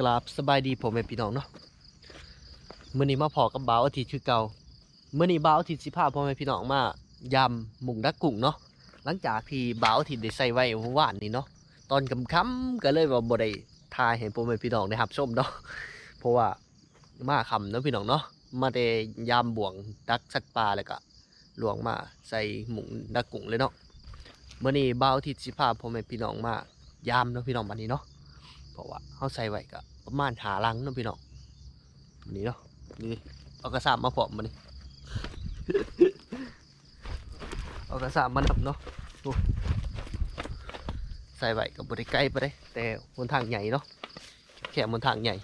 กราบสบายดีผมเป็นพี่น้องเนาะมื่อนี้มาพอกับบ่าวอาทิตย์คือเก่าเมื่อนี้บ่าวอาทิตย์สิพาพ่อแม่พี่น้องมายำหมุงดักกุ้งเนาะหลังจากที่บ่าวอาทิตย์ได้ใส่ไว้เมื่อวานนี้เนาะตอนกำค่ำก็เลยว่าบ่ได้ทายให้พ่อแม่พี่น้องได้รับชมเนาะเพราะว่ามาคำเนาะพี่น้องเนาะมาแต่ยำบ่วงดักสักปลาแล้วก็หลวงมาใส่หมุงดักกุ้งเลยเนาะเมื่อนี้บ่าวอาทิตย์สิพาพ่อแม่พี่น้องมายำเนาะพี่น้องบัดนี้เนาะเพราะว่าเขาใส่ไว้ก็ ประมาณหาลังเนาะพี่น้องนนี้เนาะนี่เอากระสามมาพร้อมมานี่เอากระสามมานับเนาะใส่ไว้กับบริใกล้ไปได้แต่บนทางใหญ่เนาะแค่บนทางใหญ่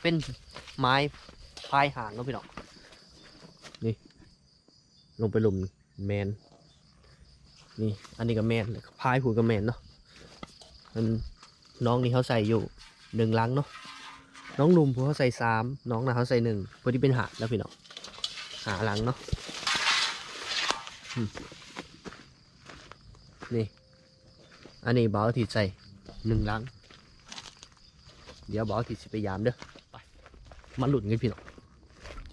เป็นไม้พายหางเนาะพี่น้องนี่ ลงไปหลุมแมนนี่อันนี้ก็แมนพายผูกก็แมนเนาะมันน้องนี่เขาใส่อยู่ หนึ่งลังเนาะน้องหนุ่มเขาใส่สามน้องนะเขาใส่หนึ่งพอที่เป็นหาแล้วพี่น้องหาลังเนาะนี่อันนี้บ่าวอทิตย์ใส่หนึ่งลัง เดี๋ยวบ่าวอทิตย์สิไปยามเด้อไปมาหลุดกันพี่น้อง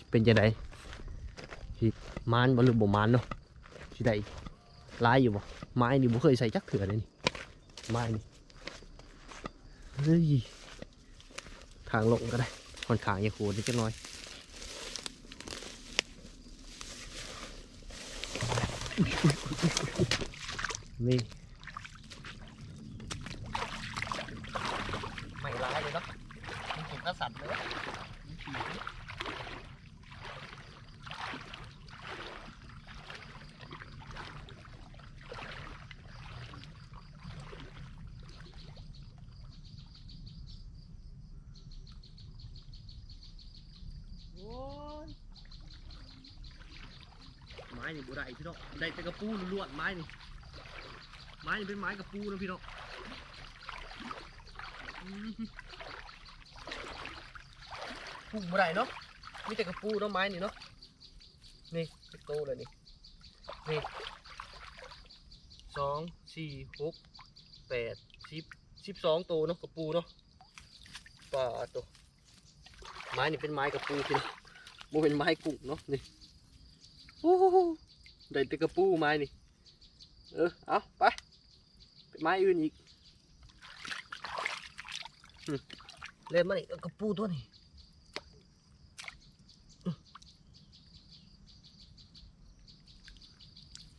เป็นจะไดสิมานบ่หรือบ่มานเนาะสิได้ลายอยู่บ่ไม้นี่บ่เคยใส่จักเถื่อเลยนี่ไม้นี่เฮ้ย ทางลงก็ได้ค่อนข้างอย่าโหดนิดน้อยนี่ ไม่ร้ายเลยเนาะมันถูกกระสันเลยโอ้ยไม้นี่บุได้พี่น้องได้แต่กระปูล้วนไม้นี่ไม้นี่เป็นไม้กระปูนะพี่น้องอืมปุ่งบุได้เนาะมีแต่กระปูเนาะไม้นี่เนาะนี่โตเลยนี่นี่สองสี่หกแปดสิบสิบสองโตเนาะกระปูเนาะป่าตัวไม้นี่เป็นไม้กระปูพี่น้องโมเป็นไม้กุ้งเนาะนี่ อ้โหได้แต่กระปูไม้นี่ เออ เอาไปไปไม้อื่นอีกหึเล่นมานี่เอากระปูตัวนี้อื้อ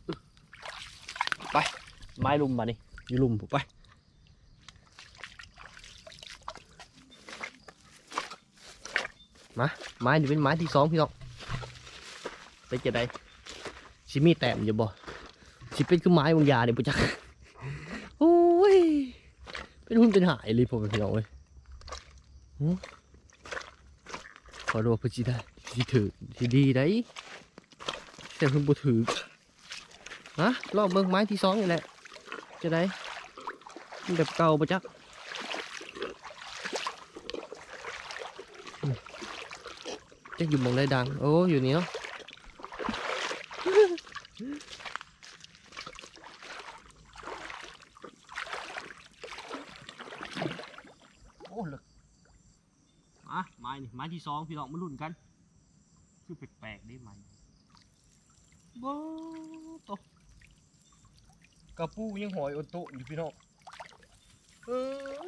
อื้อไป ไม้ลุมมานี่อยู่ลุมผมไปมาไม้นี่เป็นไม้ที่สองพี่น้อง เป็นจะได้ชิมีแต้มอยู่บ่ชิเป็นคือไม้บางยาเนี่ยปุจักโอ้ยเป็นหุ่นเป็นหายเลยผมเป็นพี่น้องเว้ยขอดูว่าพื่จีได้จีถือจีดีได้แต่เพิ่งบ่ถือฮะรอบเบิ่งไม้ที่สองนี่แหละจะได้มันแบบเก่าปะจักจะอยู่มองได้ดัง โอ้ อยู่นี่เนาะ โอ้ลึกมาไม้นี่ไม้ที่สองพี่น้องมาลุ้นกัน คือแปลกๆได้ไหมบ้าตะกระปูยังหอยอดโตะอยู่พี่น้องเอ้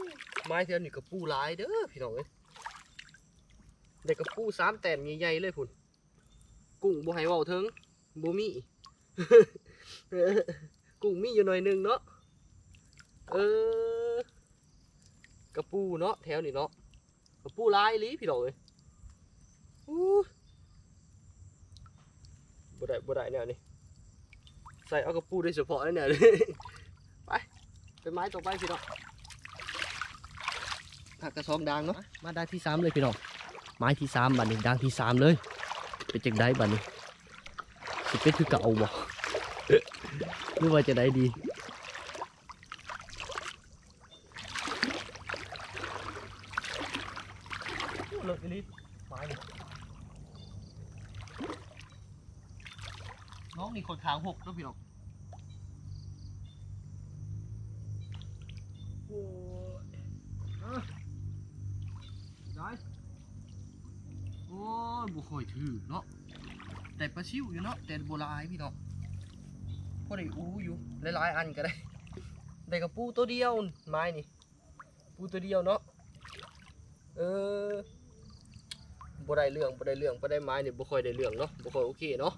ยไม้เทียนี่กระปูหลายเด้อพี่น้องเอ้ยได้กกระปูสามแต้มใหญ่ๆเลยพุ่นกุ้งบ่ให้เว้าถึงบ่มีกุ้งมีอยู่หน่อยนึงเนาะเออกระปูเนาะแถวนี้เนาะกระปูลายลีพี่น้องเอ้ยอู้บ่ ได้บ่ได้แนวนี้ใส่เอากระปูโดยเฉพาะเลยเนี่ยไปเป็นไม้ต่อไปพี่น้องผักกระซองดังเนาะมาได้ที่สามเลยพี่น้องไม้ที่สามบัดนี้ดังที่สามเลยเป็นจังได้บัดนี้สิเป็นคือเก่าบ่หรือว่าจะได้ดีเลิกอีลิไม้นี่น้ องนี่คนขางหกแล้วพี่น้องโอ้ยอะได้โอ้ยบุคอยถือเนาะแต่ปลาชิวอยู่เนาะแต่โบราณพี่เนาะพอได้อู้อยู่หลายๆอันก็ได้ได้กับปูตัวเดียวไม้นี่ปูตัวเดียวเนาะเออบ่ได้เรื่องบ่ได้เรื่องบ่ได้ไม้นี่บ่ค่อยได้เรื่องเนาะบ่ค่อยโอเคเนาะ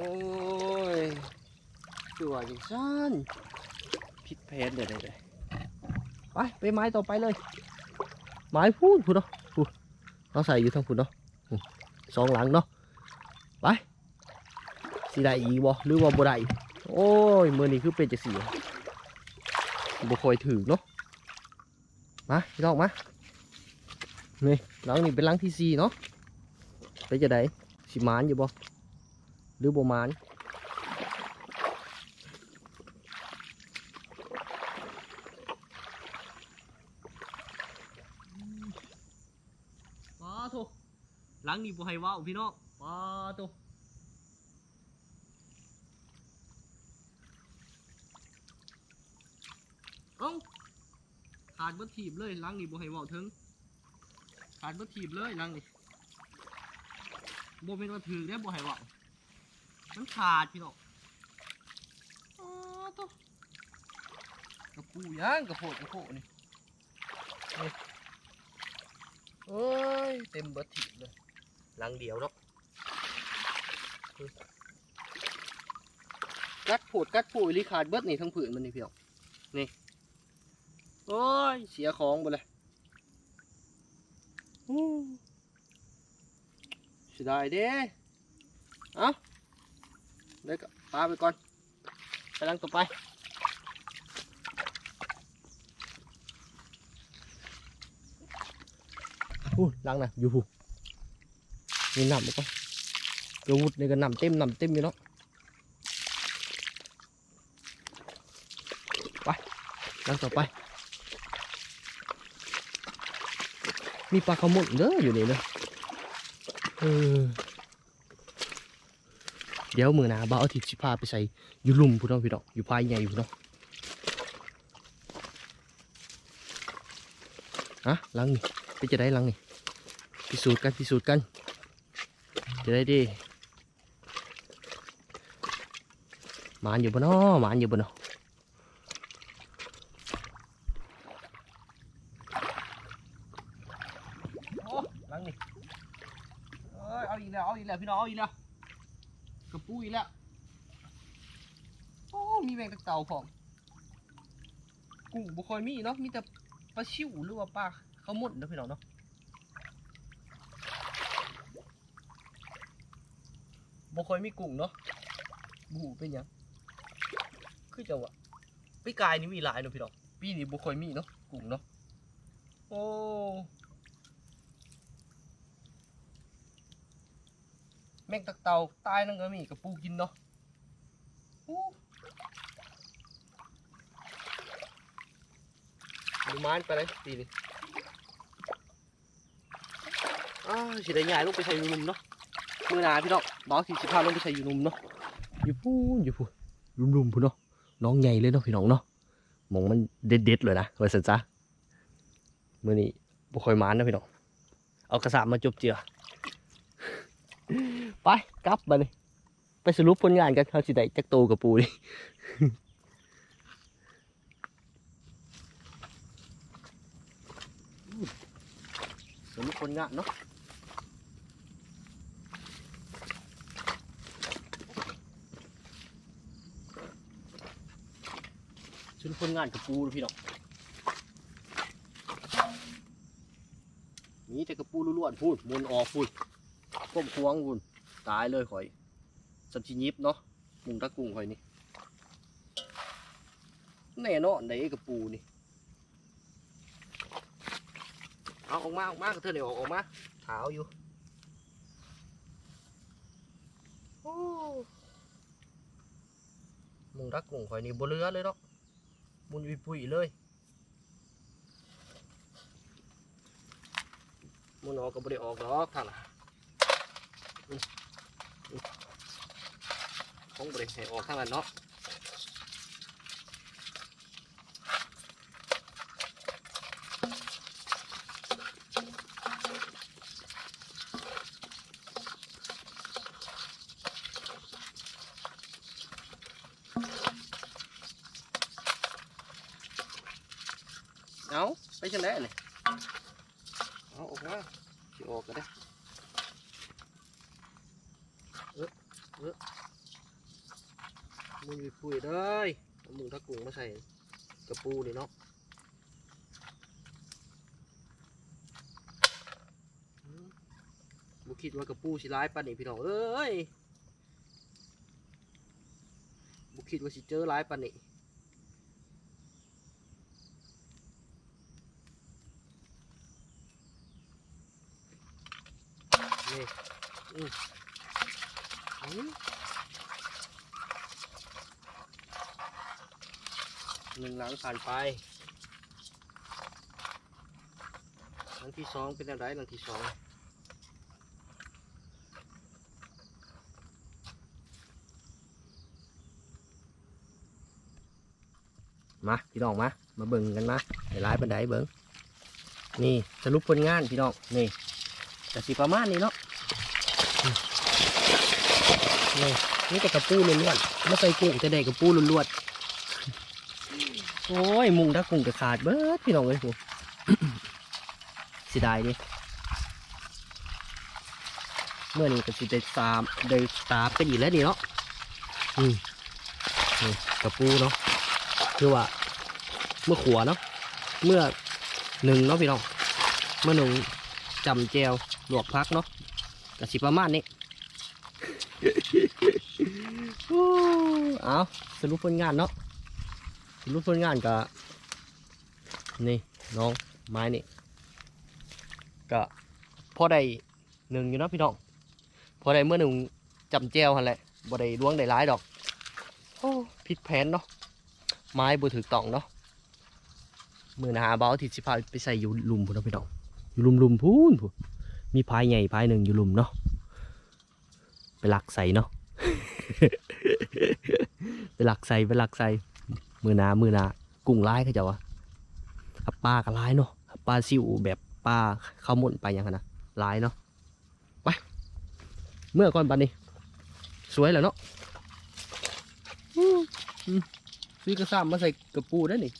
โอ้ยคือว่าจังซั่นผิดแผนเด้อได้ๆไปไปไม้ต่อไปเลย ไม้พูดพูดเนาะพูดเราใส่อยู่ทั้งพูดเนาะสองหลังเนาะไปสีได้อีบ่หรือว่าบ่ได้โอ้ยมือนี้คือเป็นจะสีบ่คอยถือเนาะมาพี่น้องมานี่หลังนี้เป็นหลังที่สี่เนาะไปจะได้สิมานอยู่บ่ หรือบมานป้าโถหลังนี้บ่ให้ว้าพี่น้องป้าโถเอ้าขาดบิดทีบเลยหลังนี้บ่ให้ว้าถึงขาดบิดทีบเลยหลังนี้บ่เป็นว่าถือได้บ่ให้เว้า มันขาดพี่น้องป้าโถกระปูย่างกระโพดกระโพดนี่นี่เอ้ยเต็มเบิดทีบเลยหลังเดียวเนาะกัดโผดกัดผูดลิขาดเบิดนี่ทั้งผืนมันนี่เพียวนี่โอ้ยเสียของไปเลยอู้เสียดายเด้เอา เดี๋ยวก็ปาไปก่อนไปลังต่อไปอู้ลังนะอยู่ผูมีน้ำมั้ยกระวุดในี่ก็น้ำเต็มน้ำเต็มอยู่เนาะไปลังต่อไปมีปลาขมุนเด้ออยู่นี่เนาะเออ เดี๋ยวมือหนาบ่าวเอาทิพย์สิพาไปใส่อยู่ลุมพุ่นเนาะพี่ดอกอยู่พายใหญ่อยู่เนาะอะลังนี่ไปจะได้ลังนี่พิสูจน์กันพิสูจน์กัน จะได้ดีหมานอยู่บนน้อหมานอยู่บนน้อโอ้หลังนี่เอ้ยเอาอีกแล้วเอาอีกแล้วพี่น้องเอาอีกแล้ว ปูอีกแล้ว โอ้ มีแมงตะเต่าพอมกุ้งบุคอยมีเนาะ มีแต่ปลาชิวหรือว่าปลาเขาหมดเนาะพี่น้องเนาะบ่ค่อยมีกุ้งเนาะบูเป็นยัง คือจังวะปีกายนี่มีหลายเนาะพี่น้อง ปีนี้บ่ค่อยมีเนาะ กุ้งเนาะ โอ้ แมงตักเต่าตายนั่นก็มีกับปูกินเนาะโอ้ดูไม้ไปเลยปีนี้อ้าวสิได้ย้ายลงไปใส่อยูนุ่มเนาะมือหนาพี่น้องน้องสี่สิบห้าลงไปใส่อยู่นุ่มเนาะอยู่พูนอยู่พูนรุ่มๆพูนเนาะน้องใหญ่เลยเนาะพี่น้องเนาะหมองมันเด็ดๆเลยนะไว้สันจ้ามือนี้บุคอยมานนะพี่น้องเอากระสาบมาจบเจือ ไปกลับมาเลยไปสรุปผลงานกันเขาสิได้จักโตกับปูดิสรุปผลงานเนาะชุนคนงานกับปูเลยพี่น้องมีแต่กระปูล้วนๆพูดมุนออกพูด ก้มควงพูดตายเลยข่อยสับชิยิบเนาะมุงตะกุ้งข่อยนี่แน่นอนได้กระปูนี่เอาออกมาออกมากระเทือนเดี๋ยวออกมาขาวอยู่มุงตะกุ้งข่อยนี่บเหลือเลยเนาะมุนวิปุยเลยมุนออกก็บ่ได้ออกหรอกท่านน่ะ ของบริให้ออกข้างนั้นเนาะเอาไปจังได้เลยเอาออกมาสิออกกันได้ เอ๊ะมึงมีปุ้ยเด้ยมึงทักกุ้งมาใส่กระปูนี่เนาะบุคิดว่ากระปูสิร้ายปานนี้พี่น้องเอ้ยบุคิดว่าสิเจอร้ายปานนี้นี่อือ หนึ่งหลังผ่านไปหลังที่สองเป็นอะไรหลังที่สองมาพี่น้องมา มาเบิ่งกันมาไอ้ร้ายบันไดเบิ่งนี่สรุปผลงานพี่น้องนี่แต่สิประมาณนี้เนาะ นี่นี่แต่กระปูล้วนๆไม่ใส่กุ้งจะได้กระปูล้วนๆโอ้ยมุงถ้ากุ้งจะขาดเบิดพี่น้องเลยผมเสียดายดิเมื่อนี้ก็สิได้ตามได้ตามกันอีกแล้วนี่เนาะอืมนี่กระปูเนาะคือว่า เมื่อขัวเนาะเมื่อหนึ่งเนาะพี่น้องเมื่อหนึ่งจำแจวลวกพักเนาะก็สิประมาณนี้ โอ้ เอาสรุปผลงานเนาะสรุปผลงานก็นี่น้องไม้นี่ก็พอได้หนึ่งอยู่เนาะพี่น้องพอได้เมื่อหนึ่งจำแจวหันแหละบ่ได้ล้วงได้ร้ายดอกโอ้ผิดแผนเนาะไม้บ่ถือตองเนาะมือหนาเบาที่สิพาไปใส่อยู่หลุมพุ่นเนาะพี่น้องอยู่หลุมลุมพูนพูนมีพายใหญ่พายหนึ่งอยู่หลุมเนาะไปหลักใส่เนาะ ไปหลักใส่ไปหลักใส่มือนามือนากุ้งร้ายเขาจะวะปลาก็ร้ายเนาะปลาซิวแบบปลาเข้าหมุนไปอย่างนั้นนะร้ายเนาะไปเมื่อก่อนปันนี้ สวยแล้วเนาะซื้อกระซ้ำมาใส่กระปูได้นี่